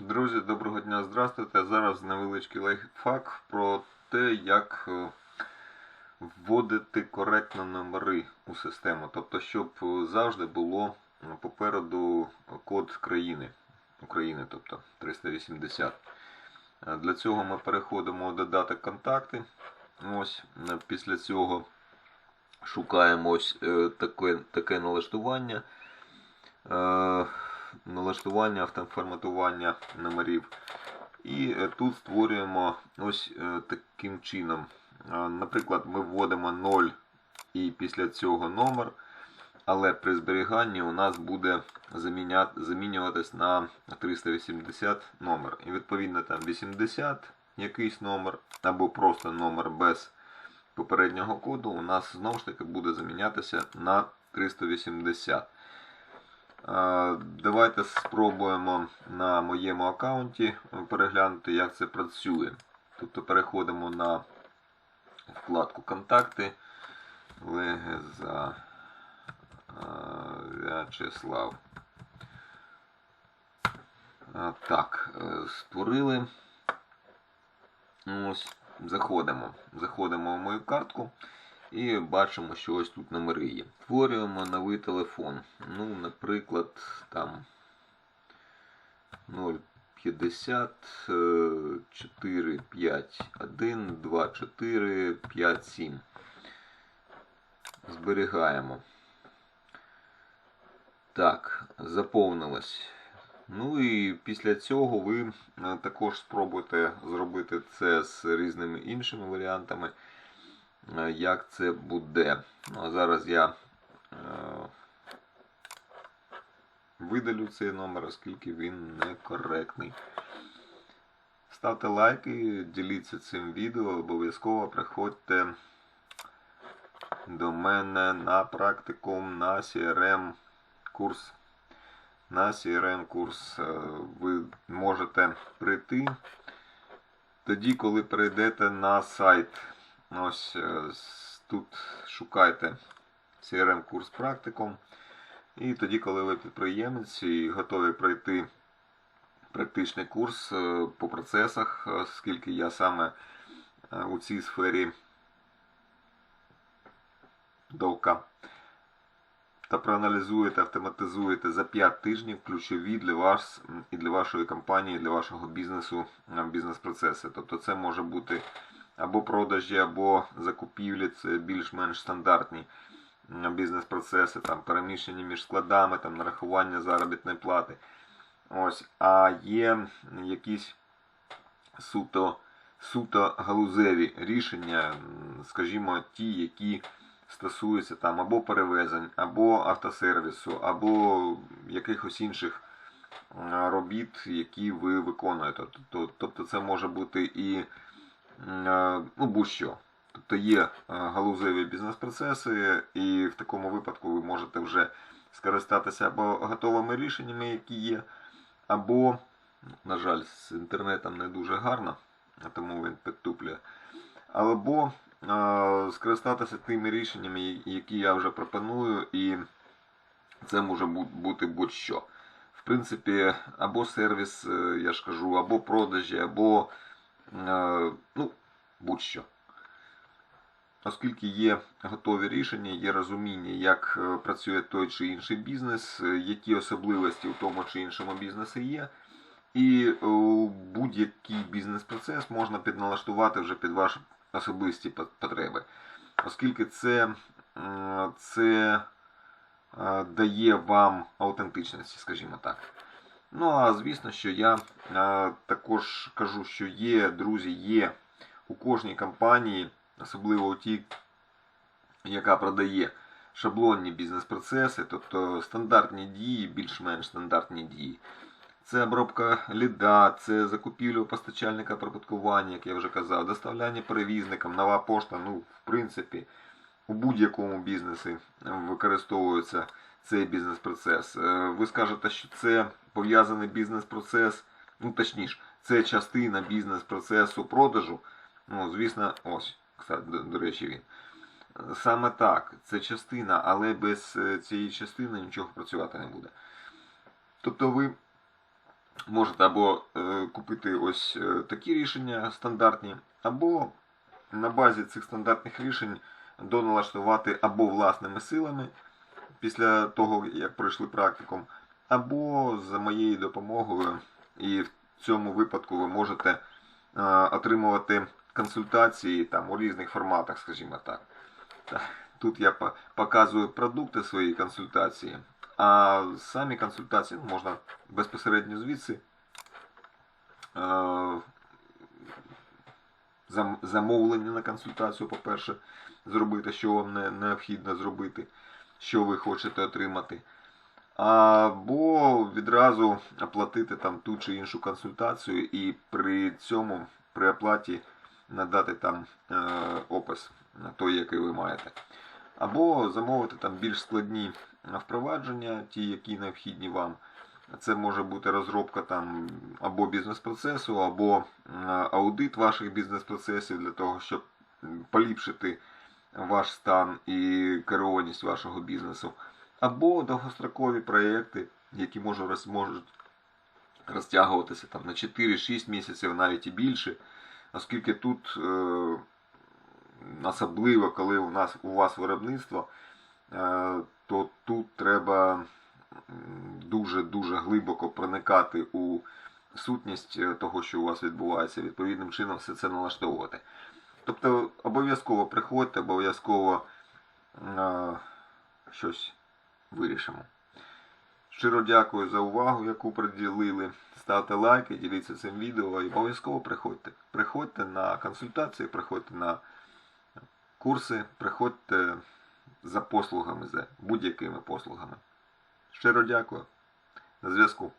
Друзі, доброго дня, здравствуйте. Зараз невеличкий лайфхак про те, як е, вводити коректно номери у систему. Тобто, щоб е, завжди було попереду код країни України, тобто 380. Е, Для цього ми переходимо у додаток контакти. Ось після цього шукаємо ось таке, таке налаштування. Налаштування автоформатування номерів. І е, тут створюємо ось е, таким чином. Е, Наприклад, ми вводимо 0 і після цього номер, але при зберіганні у нас буде замінюватись на 380 номер. І відповідно там 80 якийсь номер, або просто номер без попереднього коду, у нас знову ж таки буде замінятися на 380. Давайте спробуємо на моєму аккаунті переглянути, як це працює. Тобто переходимо на вкладку Контакти. Легеза В'ячеслав. Так, е, створили. Ось, заходимо. Заходимо в мою картку. І бачимо, що ось тут номери є. Створюємо новий телефон. Ну, наприклад, там 050 е, 451 24 57. Зберігаємо. Так, заповнилось. Ну і після цього ви е, також спробуйте зробити це з різними іншими варіантами е, як це буде. Ну, зараз я е, видалю цей номер, оскільки він некоректний. Ставте лайки, діліться цим відео, обов'язково приходьте до мене на практикум на CRM курс. На CRM курс е, ви можете прийти тоді, коли прийдете на сайт. Ось е, тут шукайте CRM курс практикум. І тоді, коли ви підприємець і готові пройти практичний курс е, по процесах, оскільки я саме е, у цій сфері довка. Та проаналізуєте, автоматизуєте за 5 тижнів ключові для вас і для вашої компанії, для вашого бізнесу е, бізнес-процеси. Тобто це може бути або продажі, або закупівлі, це більш-менш стандартні бізнес-процеси, там переміщення між складами, там нарахування заробітної плати. Ось, а є якісь суто, суто галузеві рішення, скажімо, ті, які стосуються там або перевезень, або автосервісу, або якихось інших робіт, які ви виконуєте. Тобто, це може бути і будь-що. Тобто є е, галузеві бізнес-процеси, і в такому випадку ви можете вже скористатися або готовими рішеннями, які є, або, на жаль, з інтернетом не дуже гарно, тому він підтуплює. Або е, скористатися тими рішеннями, які я вже пропоную, і це може бути будь-що. В принципі, або сервіс, е, я ж кажу, або продажі, або е, ну, будь-що. Оскільки є готові рішення, є розуміння, як е, працює той чи інший бізнес, е, які особливості у тому чи іншому бізнесі є. І е, будь-який бізнес-процес можна підналаштувати вже під ваші особисті потреби. Оскільки це, це е, дає вам аутентичності, скажімо так. Ну, а звісно, що я е, також кажу, що є, друзі, є у кожній компанії, особливо у тій, яка продає шаблонні бізнес-процеси, тобто стандартні дії, більш-менш стандартні дії. Це обробка ліда, це закупівля постачальника прибуткування, як я вже казав, доставляння перевізникам, нова пошта. Ну, в принципі, у будь-якому бізнесі використовується цей бізнес-процес. Е, Ви скажете, що це пов'язаний бізнес-процес, ну точніше, це частина бізнес-процесу продажу. Ну, звісно, ось, до, речі, він. Саме так, це частина, але без е, цієї частини нічого працювати не буде. Тобто ви можете або е, купити ось такі рішення стандартні, або на базі цих стандартних рішень доналаштувати або власними силами після того, як пройшли практикум, або за моєю допомогою. І в цьому випадку ви можете е, отримувати консультації там у різних форматах, скажімо так. Тут я показую продукти своєї консультації, а самі консультації ну, можна безпосередньо звідси е, замовлення на консультацію, по-перше, зробити, що вам не, необхідно зробити, що ви хочете отримати. Або відразу оплатити там ту чи іншу консультацію і при цьому при оплаті надати там е, опис на той, який ви маєте. Або замовити там більш складні впровадження, ті, які необхідні вам. Це може бути розробка там або бізнес-процесу, або м, аудит ваших бізнес-процесів для того, щоб поліпшити ваш стан і керованість вашого бізнесу, або довгострокові проекти, які можуть розтягуватися там, на 4-6 місяців, навіть і більше, оскільки тут е, особливо, коли у нас у вас виробництво, е, то тут треба дуже-дуже глибоко проникати у сутність е, того, що у вас відбувається, відповідним чином все це налаштовувати. Тобто обов'язково приходьте, обов'язково е, щось вирішимо. Щиро дякую за увагу, яку приділили. Ставте лайки, діліться цим відео і обов'язково приходьте. Приходьте на консультації, приходьте на курси, приходьте за послугами, за будь-якими послугами. Щиро дякую. На зв'язку.